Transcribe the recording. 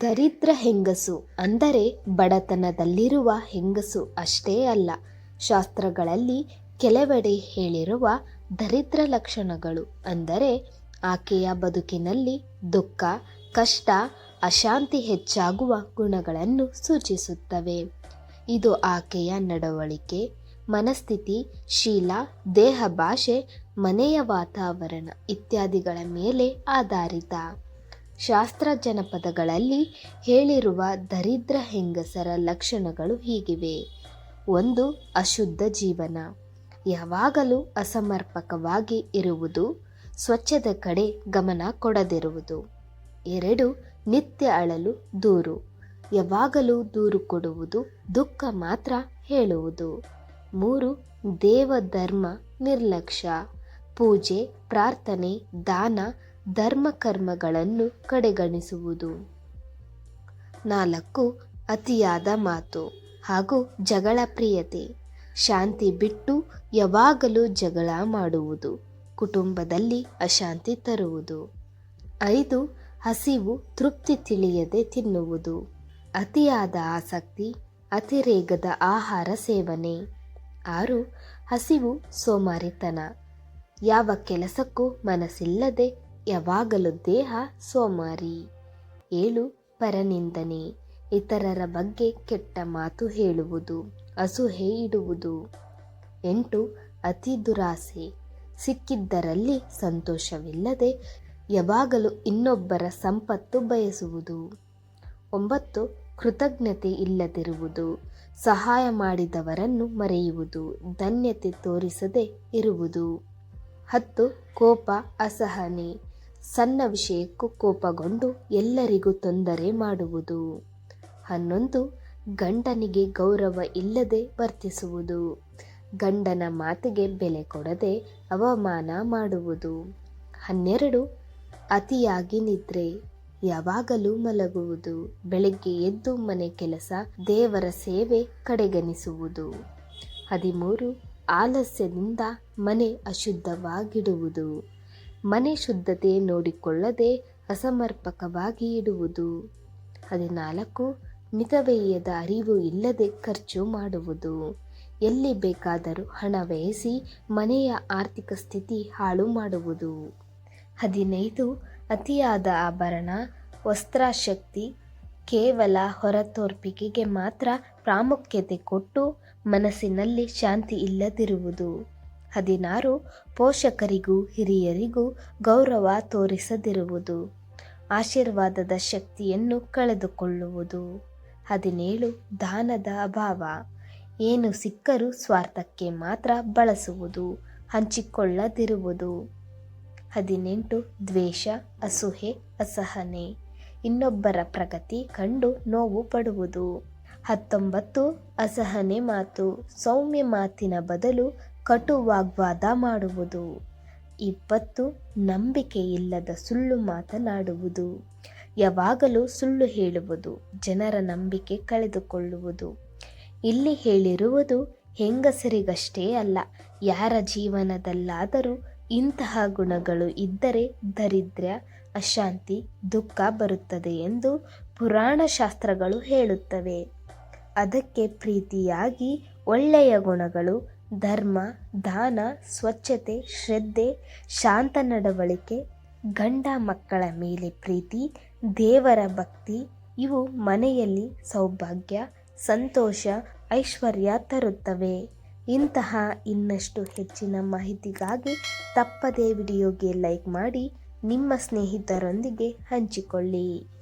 ದರಿದ್ರ ಹೆಂಗಸು ಅಂದರೆ ಬಡತನದಲ್ಲಿರುವ ಹೆಂಗಸು ಅಷ್ಟೇ ಅಲ್ಲ. ಶಾಸ್ತ್ರಗಳಲ್ಲಿ ಕೆಲವೆಡೆ ಹೇಳಿರುವ ದರಿದ್ರ ಲಕ್ಷಣಗಳು ಅಂದರೆ ಆಕೆಯ ಬದುಕಿನಲ್ಲಿ ದುಃಖ, ಕಷ್ಟ, ಅಶಾಂತಿ ಹೆಚ್ಚಾಗುವ ಗುಣಗಳನ್ನು ಸೂಚಿಸುತ್ತವೆ. ಇದು ಆಕೆಯ ನಡವಳಿಕೆ, ಮನಸ್ಥಿತಿ, ಶೀಲ, ದೇಹ ಭಾಷೆ, ಮನೆಯ ವಾತಾವರಣ ಇತ್ಯಾದಿಗಳ ಮೇಲೆ ಆಧಾರಿತ. ಶಾಸ್ತ್ರ ಜನಪದಗಳಲ್ಲಿ ಹೇಳಿರುವ ದರಿದ್ರ ಹೆಂಗಸರ ಲಕ್ಷಣಗಳು ಹೀಗಿವೆ. ಒಂದು, ಅಶುದ್ಧ ಜೀವನ. ಯಾವಾಗಲೂ ಅಸಮರ್ಪಕವಾಗಿ ಇರುವುದು ಸ್ವಚ್ಛದ ಕಡೆ ಗಮನ ಕೊಡದಿರುವುದು. ಎರಡು, ನಿತ್ಯ ಅಳಲು ದೂರು. ಯಾವಾಗಲೂ ದೂರು ಕೊಡುವುದು ದುಃಖ ಮಾತ್ರ ಹೇಳುವುದು. ಮೂರು ದೇವ ಧರ್ಮ ನಿರ್ಲಕ್ಷ್ಯ. ಪೂಜೆ, ಪ್ರಾರ್ಥನೆ, ದಾನ ಧರ್ಮ ಕರ್ಮಗಳನ್ನು ಕಡೆಗಣಿಸುವುದು. ನಾಲ್ಕು, ಅತಿಯಾದ ಮಾತು ಹಾಗೂ ಜಗಳ ಪ್ರಿಯತೆ. ಶಾಂತಿ ಬಿಟ್ಟು ಯಾವಾಗಲೂ ಜಗಳ ಮಾಡುವುದು, ಕುಟುಂಬದಲ್ಲಿ ಅಶಾಂತಿ ತರುವುದು. ಐದು, ಹಸಿವು ತೃಪ್ತಿ ತಿಳಿಯದೆ ತಿನ್ನುವುದು. ಅತಿಯಾದ ಆಸಕ್ತಿ ಅತಿರೇಗದ ಆಹಾರ ಸೇವನೆ. ಆರು, ಹಸಿವು ಸೋಮಾರಿತನ. ಯಾವ ಕೆಲಸಕ್ಕೂ ಮನಸ್ಸಿಲ್ಲದೆ ಯಾವಾಗಲೂ ದೇಹ ಸೋಮಾರಿ. ಏಳು, ಪರನಿಂದನೆ. ಇತರರ ಬಗ್ಗೆ ಕೆಟ್ಟ ಮಾತು ಹೇಳುವುದು ಅಸುಹೆ ಇಡುವುದು. ಎಂಟು, ಅತಿ ದುರಾಸೆ. ಸಿಕ್ಕಿದ್ದರಲ್ಲಿ ಸಂತೋಷವಿಲ್ಲದೆ ಯಾವಾಗಲೂ ಇನ್ನೊಬ್ಬರ ಸಂಪತ್ತು ಬಯಸುವುದು. ಒಂಬತ್ತು, ಕೃತಜ್ಞತೆ ಇಲ್ಲದಿರುವುದು. ಸಹಾಯ ಮಾಡಿದವರನ್ನು ಮರೆಯುವುದು, ಧನ್ಯತೆ ತೋರಿಸದೆ ಇರುವುದು. ಹತ್ತು, ಕೋಪ, ಅಸಹನೆ. ಸಣ್ಣ ವಿಷಯಕ್ಕೂ ಕೋಪಗೊಂಡು ಎಲ್ಲರಿಗೂ ತೊಂದರೆ ಮಾಡುವುದು. ಹನ್ನೊಂದು, ಗಂಡನಿಗೆ ಗೌರವ ಇಲ್ಲದೆ ವರ್ತಿಸುವುದು. ಗಂಡನ ಮಾತಿಗೆ ಬೆಲೆ ಕೊಡದೆ ಅವಮಾನ ಮಾಡುವುದು. ಹನ್ನೆರಡು, ಅತಿಯಾಗಿ ನಿದ್ರೆ, ಯಾವಾಗಲೂ ಮಲಗುವುದು. ಬೆಳಗ್ಗೆ ಎದ್ದು ಮನೆ ಕೆಲಸ, ದೇವರ ಸೇವೆ ಕಡೆಗಣಿಸುವುದು. ಹದಿಮೂರು, ಆಲಸ್ಯದಿಂದ ಮನೆ ಅಶುದ್ಧವಾಗಿಡುವುದು. ಮನೆ ಶುದ್ಧತೆ ನೋಡಿಕೊಳ್ಳದೆ ಅಸಮರ್ಪಕವಾಗಿ ಇಡುವುದು. ಹದಿನಾಲ್ಕು, ಮಿತವ್ಯಯದ ಅರಿವು ಇಲ್ಲದೆ ಖರ್ಚು ಮಾಡುವುದು. ಎಲ್ಲಿ ಬೇಕಾದರೂ ಹಣ ವ್ಯಯಿಸಿ ಮನೆಯ ಆರ್ಥಿಕ ಸ್ಥಿತಿ ಹಾಳು ಮಾಡುವುದು. ಹದಿನೈದು, ಅತಿಯಾದ ಆಭರಣ, ವಸ್ತ್ರಾಶಕ್ತಿ, ಕೇವಲ ಹೊರತೋರ್ಪಿಕೆಗೆ ಮಾತ್ರ ಪ್ರಾಮುಖ್ಯತೆ ಕೊಟ್ಟು ಮನಸ್ಸಿನಲ್ಲಿ ಶಾಂತಿ ಇಲ್ಲದಿರುವುದು. ಹದಿನಾರು ಪೋಷಕರಿಗೂ ಹಿರಿಯರಿಗೂ ಗೌರವ ತೋರಿಸದಿರುವುದು. ಆಶೀರ್ವಾದದ ಶಕ್ತಿಯನ್ನು ಕಳೆದುಕೊಳ್ಳುವುದು. ಹದಿನೇಳು ದಾನದ ಅಭಾವ. ಏನು ಸಿಕ್ಕರೂ ಸ್ವಾರ್ಥಕ್ಕೆ ಮಾತ್ರ ಬಳಸುವುದು, ಹಂಚಿಕೊಳ್ಳದಿರುವುದು. ಹದಿನೆಂಟು ದ್ವೇಷ ಅಸುಹೆ ಅಸಹನೆ. ಇನ್ನೊಬ್ಬರ ಪ್ರಗತಿ ಕಂಡು ನೋವು ಪಡುವುದು. ಹತ್ತೊಂಬತ್ತು ಅಸಹನೆ ಮಾತು. ಸೌಮ್ಯ ಮಾತಿನ ಬದಲು ಕಟು ವಾಗ್ವಾದ ಮಾಡುವುದು. ಇಪ್ಪತ್ತು ನಂಬಿಕೆ ಇಲ್ಲದ ಸುಳ್ಳು ಮಾತನಾಡುವುದು. ಯಾವಾಗಲೂ ಸುಳ್ಳು ಹೇಳುವುದು, ಜನರ ನಂಬಿಕೆ ಕಳೆದುಕೊಳ್ಳುವುದು. ಇಲ್ಲಿ ಹೇಳಿರುವುದು ಹೆಂಗಸರಿಗಷ್ಟೇ ಅಲ್ಲ, ಯಾರ ಜೀವನದಲ್ಲಾದರೂ ಇಂತಹ ಗುಣಗಳು ಇದ್ದರೆ ದರಿದ್ರ್ಯ ಅಶಾಂತಿ, ದುಃಖ ಬರುತ್ತದೆ ಎಂದು ಪುರಾಣ ಶಾಸ್ತ್ರಗಳು ಹೇಳುತ್ತವೆ. ಅದಕ್ಕೆ ಪ್ರೀತಿಯಾಗಿ ಒಳ್ಳೆಯ ಗುಣಗಳು ಧರ್ಮ, ದಾನ, ಸ್ವಚ್ಛತೆ, ಶ್ರದ್ಧೆ, ಶಾಂತ ನಡವಳಿಕೆ, ಗಂಡ ಮಕ್ಕಳ ಮೇಲೆ ಪ್ರೀತಿ, ದೇವರ ಭಕ್ತಿ, ಇವು ಮನೆಯಲ್ಲಿ ಸೌಭಾಗ್ಯ, ಸಂತೋಷ, ಐಶ್ವರ್ಯ ತರುತ್ತವೆ. ಇಂತಹ ಇನ್ನಷ್ಟು ಹೆಚ್ಚಿನ ಮಾಹಿತಿಗಾಗಿ ತಪ್ಪದೇ ವಿಡಿಯೋಗೆ ಲೈಕ್ ಮಾಡಿ, ನಿಮ್ಮ ಸ್ನೇಹಿತರೊಂದಿಗೆ ಹಂಚಿಕೊಳ್ಳಿ.